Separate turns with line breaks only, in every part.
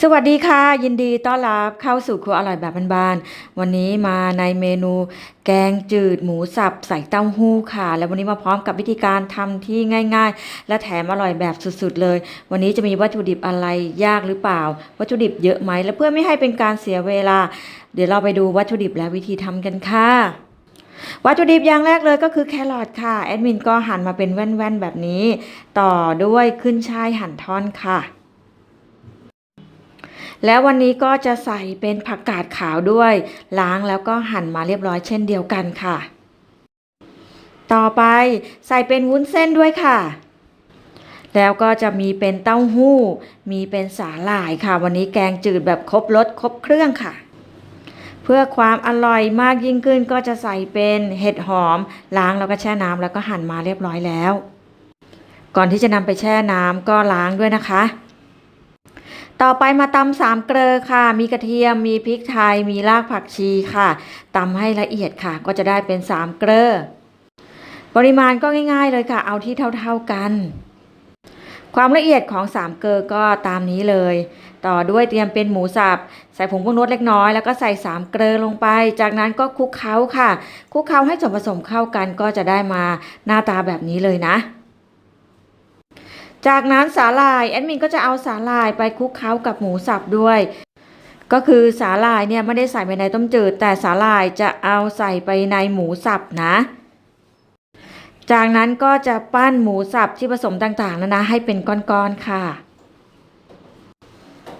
สวัสดีค่ะ ยินดีต้อนรับเข้าสู่ครัวอร่อยแบบบ้านๆวันนี้มาในเมนูแกงจืดหมูสับใส่เต้าหู้ค่ะ แล้ววันนี้มาพร้อมกับวิธีการทำที่ง่าย ๆ และแถมอร่อยแบบสุดๆเลย วันนี้จะมีวัตถุดิบอะไรยากหรือเปล่า วัตถุดิบเยอะไหมและเพื่อไม่ให้เป็นการเสียเวลา เดี๋ยวเราไปดูวัตถุดิบและวิธีทำกันค่ะวัตถุดิบอย่างแรกเลยก็คือแครอทค่ะแอดมินก็หั่นมาเป็นแว่นๆแบบนี้ ต่อด้วยขึ้นช่ายหั่นท่อนค่ะ แล้ววันนี้ก็จะใส่เป็นผักกาดขาวด้วย ล้างแล้วก็หั่นมาเรียบร้อยเช่นเดียวกันค่ะ ต่อไปใส่เป็นวุ้นเส้นด้วยค่ะ แล้วก็จะมีเป็นเต้าหู้ มีเป็นสาหร่ายค่ะ วันนี้แกงจืดแบบครบรสครบเครื่องค่ะ เพื่อความอร่อยมากยิ่งขึ้นก็จะใส่เป็นเห็ดหอม ล้างแล้วก็แช่น้ำแล้วก็หั่นมาเรียบร้อยแล้ว ก่อนที่จะนำไปแช่น้ำก็ล้างด้วยนะคะ ต่อไปมาตำสามเกลอค่ะ มีกระเทียม มีพริกไทย มีรากผักชีค่ะตำให้ละเอียดค่ะ ก็จะได้เป็นสามเกลอปริมาณก็ง่าย ๆ เลยค่ะ เอาที่เท่าๆกัน ความละเอียดของสามเกลอก็ตามนี้เลย ต่อด้วยเตรียมเป็นหมูสับ ใส่ผงปรุงรสเล็กน้อย แล้วก็ใส่สามเกลอลงไป จากนั้นก็คลุกเคล้าค่ะ คลุกเคล้าให้ส่วนผสมเข้ากันก็จะได้มาหน้าตาแบบนี้เลยนะ จากนั้นสาหร่ายแอดมินก็จะเอาสาหร่ายไปคลุกเคล้ากับหมูสับด้วย ก็คือสาหร่ายเนี่ยไม่ได้ใส่ไปในต้มจืด แต่สาหร่ายจะเอาใส่ไปในหมูสับนะ จากนั้นก็จะปั้นหมูสับที่ผสมต่างๆนะนะให้เป็นก้อนๆค่ะ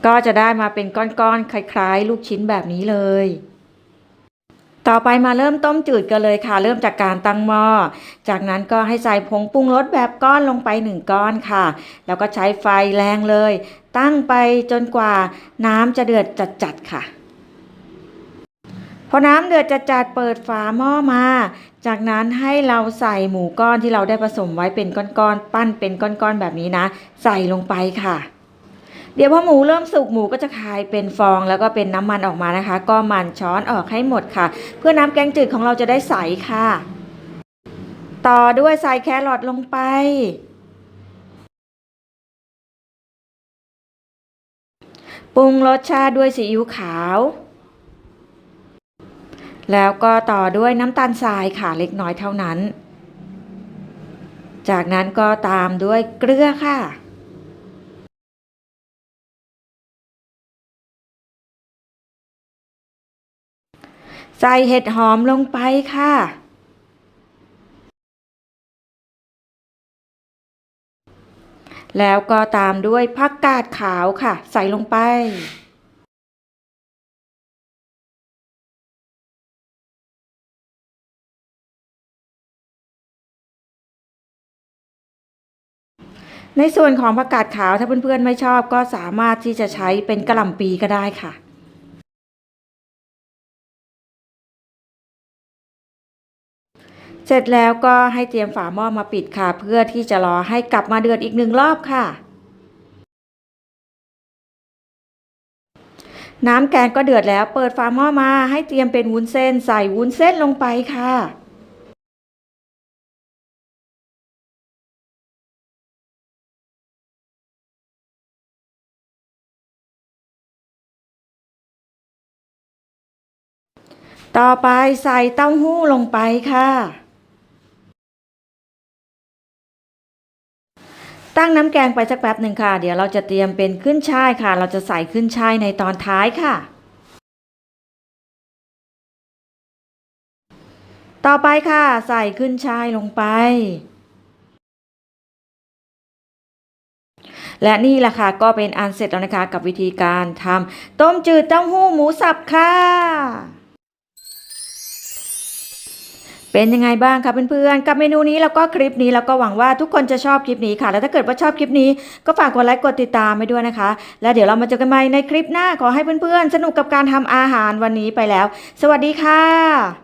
ก็จะได้มาเป็นก้อนๆคล้ายๆ ลูกชิ้นแบบนี้เลย ต่อไปมาเริ่มต้มจืดกันเลยค่ะ เริ่มจากการตั้งหม้อ จากนั้นก็ให้ใส่ผงปรุงรสแบบก้อนลงไปหนึ่งก้อนค่ะ แล้วก็ใช้ไฟแรงเลย ตั้งไปจนกว่าน้ำจะเดือดจัดๆค่ะ พอน้ำเดือดจัดๆเปิดฝาหม้อมา จากนั้นให้เราใส่หมูก้อนที่เราได้ผสมไว้เป็นก้อนๆ ปั้นเป็นก้อนๆแบบนี้นะ ใส่ลงไปค่ะ เดี๋ยวพอหมูเริ่มสุกหมูก็จะคายเป็นฟองแล้วก็เป็นน้ำมันออกมานะคะ ก็มันช้อนออกให้หมดค่ะ เพื่อน้ำแกงจืดของเราจะได้ใสค่ะ ต่อด้วยใส่แครอทลงไปปรุงรสชาติด้วยซีอิ๊วขาว แล้วก็ต่อด้วยน้ำตาลทรายค่ะเล็กน้อยเท่านั้น จากนั้นก็ตามด้วยเกลือค่ะ ใส่เห็ดหอมลงไปค่ะ แล้วก็ตามด้วยผักกาดขาวค่ะ ใส่ลงไป ในส่วนของผักกาดขาวถ้าเพื่อนๆไม่ชอบก็สามารถที่จะใช้เป็นกระหล่ำปีก็ได้ค่ะ เสร็จแล้วก็ให้เตรียมฝาหม้อมาปิดค่ะ เพื่อที่จะรอให้กลับมาเดือดอีกหนึ่งรอบค่ะ น้ำแกงก็เดือดแล้วเปิดฝาหม้อมาให้เตรียมเป็นวุ้นเส้นใส่วุ้นเส้นลงไปค่ะต่อไปใส่เต้าหู้ลงไปค่ะ ตั้งน้ำแกงไปสักแป๊บหนึ่งค่ะ เดี๋ยวเราจะเตรียมเป็นขึ้นช่ายค่ะ เราจะใส่ขึ้นช่ายในตอนท้ายค่ะ ต่อไปค่ะ ใส่ขึ้นช่ายลงไป และนี่แหละค่ะก็เป็นอันเสร็จแล้วนะคะ กับวิธีการทำต้มจืดเต้าหู้หมูสับค่ะ เป็นยังไงบ้างคะเพื่อนๆ กับเมนูนี้แล้วก็คลิปนี้แล้วก็หวังว่าทุกคนจะชอบคลิปนี้ค่ะ แล้วถ้าเกิดว่าชอบคลิปนี้ก็ฝากกดไลค์กดติดตามไปด้วยนะคะ แล้วเดี๋ยวเรามาเจอกันใหม่ในคลิปหน้าขอให้เพื่อนๆ สนุกกับการทำอาหารวันนี้ไปแล้ว สวัสดีค่ะ